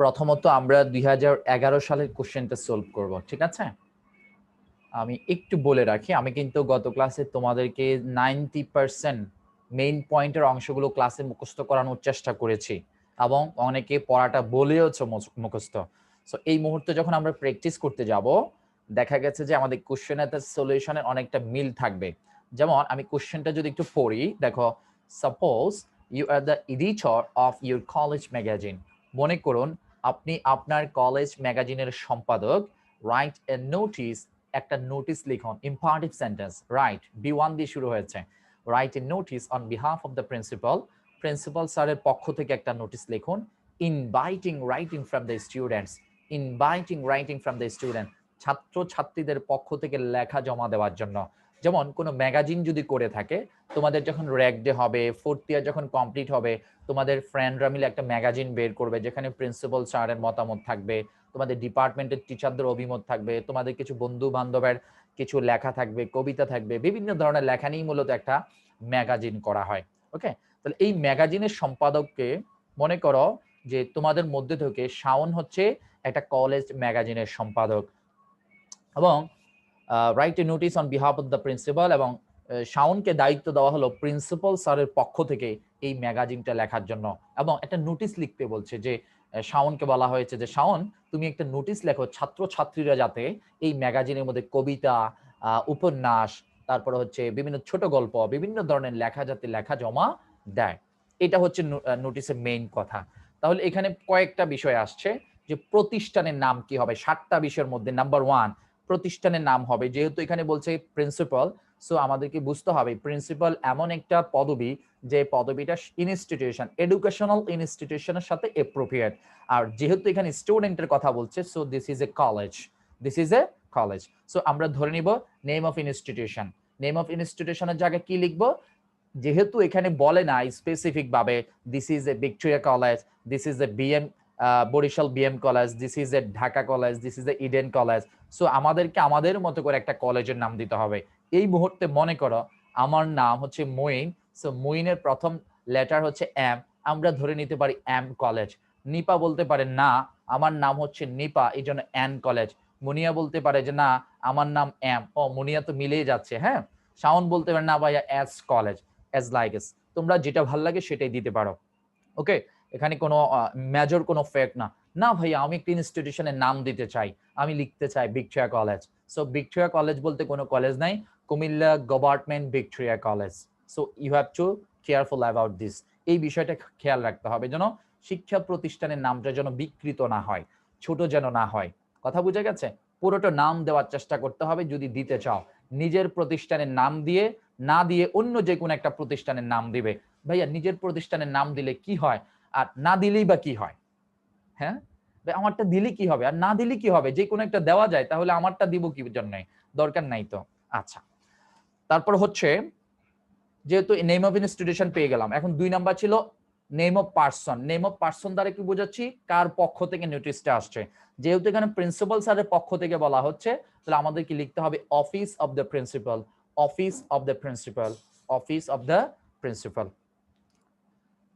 প্রথমত আমরা দুই হাজার এগারো সালের কোশ্চেনটা সলভ করব, ঠিক আছে? আমি একটু বলে রাখি, আমি কিন্তু গত ক্লাসে তোমাদেরকে নাইনটি পার্সেন্ট মেইন পয়েন্টের অংশগুলো ক্লাসে মুখস্থ করানোর চেষ্টা করেছি এবং অনেকে পড়াটা বলেওছে মুখস্থ। সো এই মুহূর্তে যখন আমরা প্র্যাকটিস করতে যাব, দেখা গেছে যে আমাদের কোশ্চেনের সলিউশনের অনেকটা মিল থাকবে। যেমন আমি কোশ্চেনটা যদি একটু পড়ি, দেখো suppose you are the editor of your college magazine মনে করুন আপনি আপনার কলেজ ম্যাগাজিনের সম্পাদক রাইট এ নোটিস একটা নোটিস লিখুন imperative sentence write B one দিয়ে শুরু হয়েছে। Write a notice on behalf of the principal principal স্যারের পক্ষ থেকে একটা নোটিস লিখুন inviting writing from the students inviting writing from the student ছাত্র ছাত্রীদের পক্ষ থেকে লেখা জমা দেওয়ার জন্য। যেমন কোনো ম্যাগাজিন যদি করে থাকে, তোমাদের যখন র্যাক ডে হবে ফোর্থ ইয়ার যখন কমপ্লিট হবে, তোমাদের ফ্রেন্ডরা মিলে একটা ম্যাগাজিন বের করবে, যেখানে প্রিন্সিপাল স্যারের মতামত থাকবে, তোমাদের ডিপার্টমেন্টের টিচারদের অভিমত থাকবে, তোমাদের কিছু বন্ধু বান্ধবের কিছু লেখা থাকবে, কবিতা থাকবে, বিভিন্ন ধরনের লেখা নিয়েই মূলত একটা ম্যাগাজিন করা হয় ওকে তাহলে এই ম্যাগাজিনের সম্পাদককে মনে করো যে তোমাদের মধ্যে থেকে শাওন হচ্ছে একটা কলেজ ম্যাগাজিনের সম্পাদক এবং write a notice on behalf of the principal এবং শাওনকে দায়িত্ব দেওয়া হলো প্রিন্সিপাল স্যারের পক্ষ থেকে এই ম্যাগাজিনটা লেখার জন্য। এবং একটা নোটিশ লিখতে বলছে যে শাওনকে বলা হয়েছে যে, শাওন, তুমি একটা নোটিশ লেখো ছাত্র ছাত্রীরা যাতে এই ম্যাগাজিনের মধ্যে কবিতা উপন্যাস, তারপরে হচ্ছে বিভিন্ন ছোট গল্প, বিভিন্ন ধরনের লেখা যাতে লেখা জমা দেয়। এটা হচ্ছে নোটিশের মেইন কথা। তাহলে এখানে কয়েকটা বিষয় আসছে যে, প্রতিষ্ঠানের নাম কি হবে? সাতটা বিষয়ের মধ্যে নাম্বার ওয়ান প্রতিষ্ঠানের নাম হবে। যেহেতু এখানে বলছে প্রিন্সিপাল সো আমাদেরকে বুঝতে হবে প্রিন্সিপাল এমন একটা পদবি যে পদবিটা ইনস্টিটিউশন এডুকেশনাল ইনস্টিটিউশনের সাথে এপ্রোপ্রিয়েট আর যেহেতু এখানে স্টুডেন্টের কথা বলছে so this is a college this is a college so আমরা ধরে নিব name of institution name of ইনস্টিটিউশনের জায়গায় কি লিখব? যেহেতু এখানে বলে না স্পেসিফিক ভাবে this is a Victoria college this is a BM Barishal BM college this is a Dhaka college this is a Eden college so আমাদেরকে আমাদের মতো করে একটা কলেজের নাম দিতে হবে। এই মুহূর্তে মনে করো, আমার নাম হচ্ছে মইন সো মইনের প্রথম লেটার হচ্ছে এম আমরা ধরে নিতে পারি এম কলেজ নিপা বলতে পারে না, আমার নাম হচ্ছে নিপা, এই জন্য এন কলেজ মুনিয়া বলতে পারে যে না, আমার নাম এম ও, মুনিয়া তো মিলেই যাচ্ছে হ্যাঁ? শাওন বলতে পারে না ভাইয়া এস কলেজ এস লাইক তোমরা যেটা ভালো লাগে সেটাই দিতে পারো। ওকে এখানে কোনো মেজর কোনো ফ্যাক্ট না। না ভাইয়া আমি একটা ইনস্টিটিউশনের নাম দিতে চাই। আমি লিখতে চাই Victoria college so Victoria college বলতে কোনো কলেজ নাই। Comilla government Victoria college so you have to careful about this এই বিষয়টা খেয়াল রাখতে হবে যেন শিক্ষা প্রতিষ্ঠানের নামটা যেন বিকৃত না হয়, ছোট যেন না হয়। কথা বুঝে গেছে? পুরোটা নাম দেওয়ার চেষ্টা করতে হবে যদি দিতে চাও। নিজের প্রতিষ্ঠানের নাম দিয়ে, না দিয়ে অন্য যে কোনো একটা প্রতিষ্ঠানের নাম দিবে। ভাইয়া, নিজের প্রতিষ্ঠানের নাম দিলে কি হয়? আর না দিলেই বা কি হয়? হ্যাঁ? আমারটা দিলে কি হবে? আর না দিলে কি হবে? যে কোনো একটা দেওয়া যায়, তাহলে আমারটা দিব কি জন্য? দরকার নাই তো। আচ্ছা। তারপর হচ্ছে, যেহেতু নেম অফ ইনস্টিটিউশন পেয়ে গেলাম, এখন দুই নাম্বার ছিল name of person name of person দ্বারা কি বোঝাচ্ছি? কার পক্ষ থেকে নোটিশটা আসছে। যেহেতু এখানে প্রিন্সিপাল স্যারের পক্ষ থেকে বলা হচ্ছে, তাহলে আমাদের কি লিখতে হবে? Office of the principal office of the principal office of the principal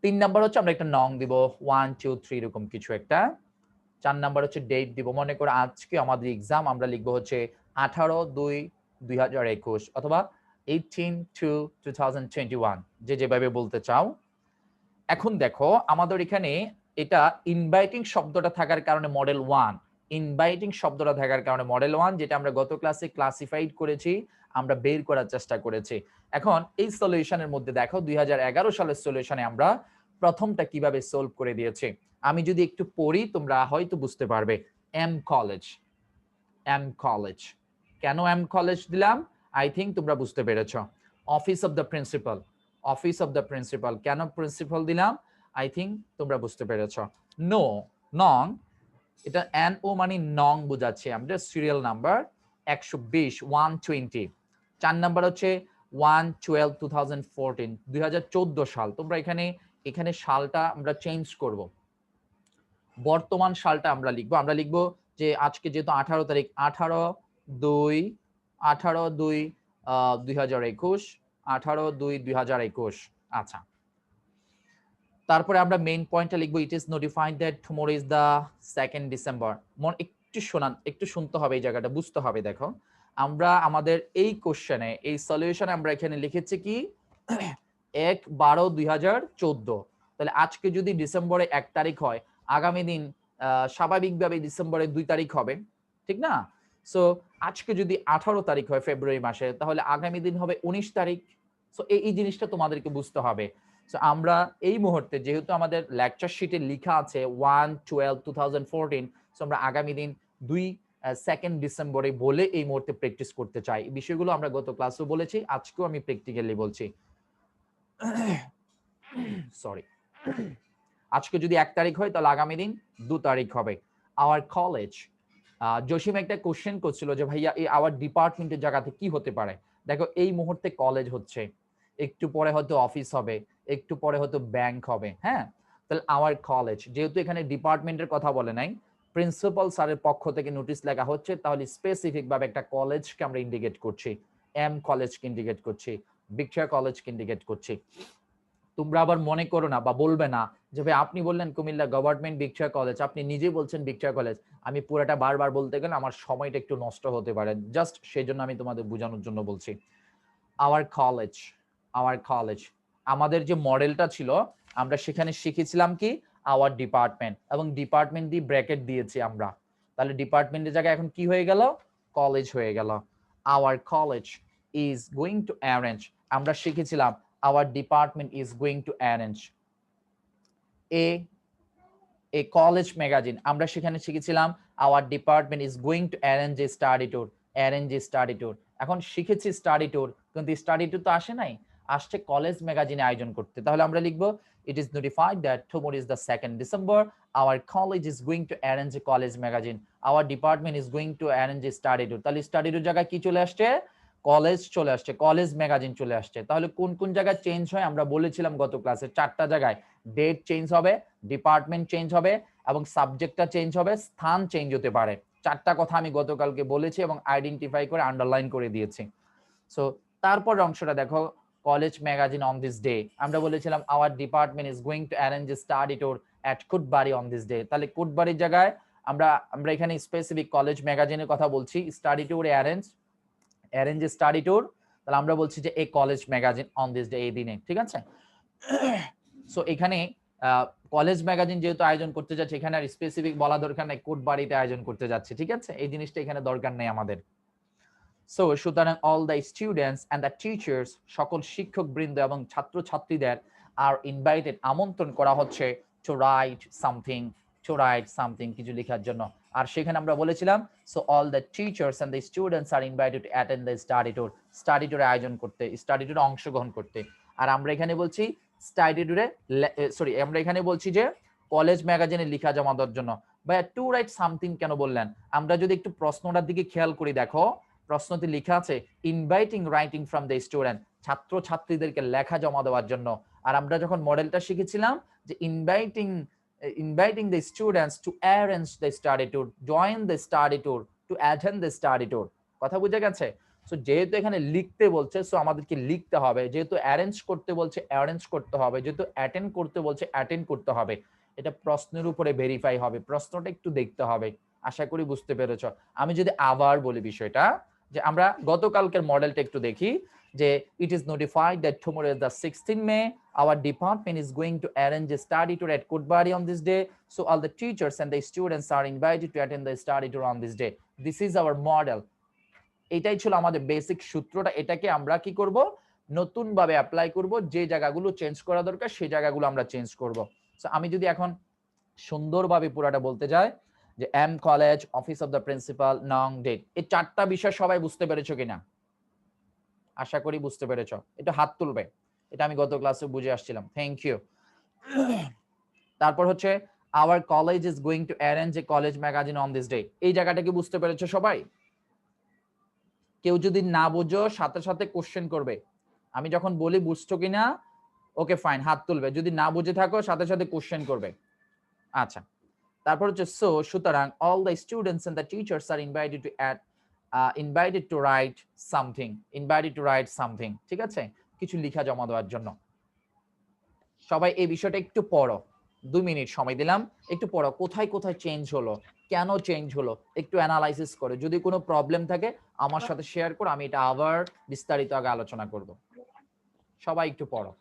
তিন নাম্বার হচ্ছে আমরা একটা নং দিব ওয়ান টু থ্রি এরকম কিছু একটা। চার নাম্বার হচ্ছে ডেট দিব, মনে করো আজকে আমাদের এক্সাম আমরা লিখব হচ্ছে আঠারো দুই দুই হাজার একুশ অথবা eighteen two two thousand twenty one যে যেভাবে বলতে চাও। এখন দেখো, আমাদের এখানে এটা ইনভাইটিং শব্দটা থাকার কারণে মডেল ওয়ান ইনভাইটিং শব্দটা থাকার কারণে মডেল ওয়ান যেটা আমরা গত ক্লাসে ক্লাসিফাইড করেছি, আমরা বের করার চেষ্টা করেছি। এখন এই সলিউশনের মধ্যে দেখো, দুই হাজার এগারো সালের সলিউশনে আমরা প্রথমটা কীভাবে সলভ করে দিয়েছি? আমি যদি একটু পড়ি, তোমরা হয়তো বুঝতে পারবে। এম কলেজ এম কলেজ কেন এম কলেজ দিলাম? আই থিঙ্ক তোমরা বুঝতে পেরেছ। Office of the principal office of the principal কেন প্রিন্সিপাল দিলাম? আই থিঙ্ক তোমরা বুঝতে পেরেছ। নো নং, এটা এন ও মানে নং বোঝাচ্ছে। আমাদের সিরিয়াল নাম্বার একশো বিশ ওয়ান টোয়েন্টি চার নাম্বার হচ্ছে one twelve two thousand fourteen দুই সাল। তোমরা এখানে এখানে সালটা আমরা চেঞ্জ করব। বর্তমান সালটা আমরা লিখব। আমরা লিখব যে আজকে যেহেতু আঠারো তারিখ, আঠারো দুই আঠারো দুই দুই হাজার একুশ, আঠারো দুই দুই হাজার একুশ। আচ্ছা। তারপরে আমরা মেইন পয়েন্টটা লিখব it is notified that tomorrow is the second December মন, একটু শোনান, একটু শুনতে হবে এই জায়গাটা, বুঝতে হবে, দেখো। আমরা আমাদের এই কোশ্চেনে এই সলিউশনে আমরা এখানে লিখেছি কি? এক বারো দুই হাজার চোদ্দ। তাহলে আজকে যদি ডিসেম্বরে এক তারিখ হয়, আগামী দিন স্বাভাবিকভাবে ডিসেম্বরে দুই তারিখ হবে, ঠিক না? সো আজকে যদি আঠারো তারিখ হয় ফেব্রুয়ারি মাসে, তাহলে আগামী দিন হবে উনিশ তারিখ। সো এই জিনিসটা তোমাদেরকে বুঝতে হবে। সো আমরা এই মুহূর্তে যেহেতু আমাদের লেকচার শিটে লেখা আছে one twelve two thousand fourteen so আমরা আগামী দিন দুই সেকেন্ড ডিসেম্বরে বলে এই মুহূর্তে প্র্যাকটিস করতে চাই। বিষয়গুলো আমরা গত ক্লাসেও বলেছি, আজকেও আমি প্র্যাকটিক্যালি বলছি। সরি আজকে যদি এক তারিখ হয়, তাহলে আগামী দিন দু তারিখ হবে। আওয়ার কলেজ জসিম একটা কোশ্চেন করছিল যে, ভাইয়া, এই আওয়ার ডিপার্টমেন্টের জায়গাতে কি হতে পারে? দেখো, এই মুহূর্তে কলেজ হচ্ছে। একটু পরে হয়তো অফিস হবে, একটু পরে হয়তো ব্যাংক হবে হ্যাঁ? তাহলে আওয়ার কলেজ যেহেতু এখানে ডিপার্টমেন্টের কথা বলে নাই প্রিন্সিপাল স্যারের পক্ষ থেকে নোটিশ লেখা হচ্ছে, তাহলে স্পেসিফিক ভাবে একটা কলেজকে আমরা ইন্ডিকেট করছি। এম কলেজকে ইন্ডিকেট করছি। ভিক্টোরিয়া কলেজকে ইন্ডিকেট করছি। তোমরা আবার মনে করো না বা বলবে না যে ভাই আপনি বললেন কুমিল্লা গভর্নমেন্ট ভিক্টোরিয়া কলেজ আপনি নিজেই বলছেন ভিক্টোরিয়া কলেজ আমি পুরোটা বারবার বলতে গেলে আমার সময়টা একটু নষ্ট হতে পারে। জাস্ট সেই জন্য আমি তোমাদের বোঝানোর জন্য বলছি। আওয়ার কলেজ আওয়ার কলেজ আমাদের যে মডেলটা ছিল, আমরা সেখানে শিখেছিলাম কি? আওয়ার ডিপার্টমেন্ট এবং ডিপার্টমেন্ট দিয়ে ব্র্যাকেট দিয়েছি আমরা। তাহলে ডিপার্টমেন্টের জায়গায় এখন কি হয়ে গেল? কলেজ হয়ে গেল। Our college is going to arrange আমরা শিখেছিলাম our department is going to arrange a a college magazine আমরা সেখানে শিখেছিলাম our department is going to arrange a study tour arrange a study tour এখন শিখেছি স্টাডি ট্যুর কিন্তু study tour তো আসে নাই আসছে কলেজ ম্যাগাজিনে আয়োজন করতে তাহলে আমরা লিখব it is notified that tomorrow is the 2nd December our college is going to arrange a college magazine our department is going to arrange a study tour তাহলে স্টাডি ট্যুর জায়গায় কি চলে আসছে কলেজ চলে আসছে কলেজ ম্যাগাজিন চলে আসছে। তাহলে কোন কোন জায়গায় চেঞ্জ হয়? আমরা বলেছিলাম গত ক্লাসে চারটা জায়গায়। ডেট চেঞ্জ হবে ডিপার্টমেন্ট চেঞ্জ হবে এবং সাবজেক্টটা চেঞ্জ হবে, স্থান চেঞ্জ হতে পারে। চারটা কথা আমি গতকালকে বলেছি এবং আইডেন্টিফাই করে আন্ডারলাইন করে দিয়েছি। সো তারপর অংশটা দেখো college magazine on this day আমরা বলেছিলাম our department is going to arrange study tour at Kutbari on this day তাহলে কুটবাড়ির জায়গায় আমরা আমরা এখানে স্পেসিফিক কলেজ ম্যাগাজিনের কথা বলছি study tour arrange arrange study tour তাহলে আমরা বলছি যে এই college magazine on this day এই দিনে, ঠিক আছে? সো এখানে কলেজ ম্যাগাজিন যেহেতু আয়োজন করতে যাচ্ছে, এখানে আর স্পেসিফিক বলা দরকার নাই কোট বাড়িতে আয়োজন করতে যাচ্ছে, ঠিক আছে? এই জিনিসটা এখানে দরকার নেই আমাদের। সো সুতরাং all the students and the teachers সকল শিক্ষক বৃন্দ এবং ছাত্র ছাত্রীদের আর ইনভাইটেড আমন্ত্রণ করা হচ্ছে to write something to write something কিছু লেখার জন্য। আর সেখানে আমরা বলেছিলাম so all the teachers and the students are invited to attend the study tour study ট্যুরে আয়োজন করতে স্টাডি ট্যুরে অংশগ্রহণ করতে। আর আমরা এখানে বলছি স্টাডি ট্যুরে সরি আমরা এখানে বলছি যে কলেজ ম্যাগাজিনে লেখা জমা দেওয়ার জন্য। ভাইয়া টু রাইট সামথিং কেন বললেন? আমরা যদি একটু প্রশ্নটার দিকে খেয়াল করি, দেখো, প্রশ্নতে লেখা আছে inviting writing from the student ছাত্র ছাত্রীদেরকে লেখা জমা দেওয়ার জন্য। আর আমরা যখন মডেলটা শিখেছিলাম, যে inviting inviting the students to arrange the study tour, join the study tour, to attend the study tour. কথা বুঝে গেছে? সো যেহেতু এখানে লিখতে বলছে সো আমাদেরকে লিখতে হবে। যেহেতু অ্যারেঞ্জ করতে বলছে অ্যারেঞ্জ করতে হবে। যেহেতু অ্যাটেন্ড করতে বলছে অ্যাটেন্ড করতে হবে। এটা প্রশ্নের উপরে ভেরিফাই হবে। প্রশ্নটা একটু দেখতে হবে। আশা করি বুঝতে পেরেছ। আমি যদি আবার বলি বিষয়টা যে আমরা গতকালকের মডেলটা একটু দেখি। যে it is notified that tomorrow is the sixteen May our department is going to arrange a study tour at Kutbari on this day. So all the teachers and the students are invited to attend the study tour on this day. This is our model. এটাই ছিল আমাদের basic সূত্রটা। এটাকে আমরা কি করব? নতুন ভাবে অ্যাপ্লাই করব। যে জায়গাগুলো চেঞ্জ করা দরকার, সেই জায়গাগুলো আমরা চেঞ্জ করব। সো আমি যদি এখন সুন্দরভাবে পুরাটা বলতে যাই, যে M college office of the principal নং ডেট এই চারটা বিষয় সবাই বুঝতে পেরেছ কিনা? আশা করি বুঝতে পেরেছ। এটা হাত তুলবে। এটা আমি গত ক্লাসে বুঝে আসছিলাম। থ্যাংক ইউ তারপর হচ্ছে our college is going to arrange a college magazine on this day এই জায়গাটা কি বুঝতে পেরেছ সবাই? কেউ যদি না বুঝো, সাথে সাথে কোশ্চেন করবে। আমি যখন বলি, বুঝছ কিনা? ওকে ফাইন হাত তুলবে। যদি না বুঝে থাকো, সাথে সাথে কোশ্চেন করবে। আচ্ছা। তারপর হচ্ছে সো সুতরাং all the students and the teachers are invited to add invited to write something invited to write something ঠিক আছে? কিছু লিখা জমা দেওয়ার জন্য। সবাই এই বিষয়টা একটু পড়ো। দুই মিনিট সময় দিলাম। একটু পড়ো, কোথায় কোথায় চেঞ্জ হলো? কেন চেঞ্জ হলো? একটু অ্যানালাইসিস করে। যদি কোনো প্রবলেম থাকে, আমার সাথে শেয়ার করো। আমি এটা আবার বিস্তারিত আগে আলোচনা করব। সবাই একটু পড়ো।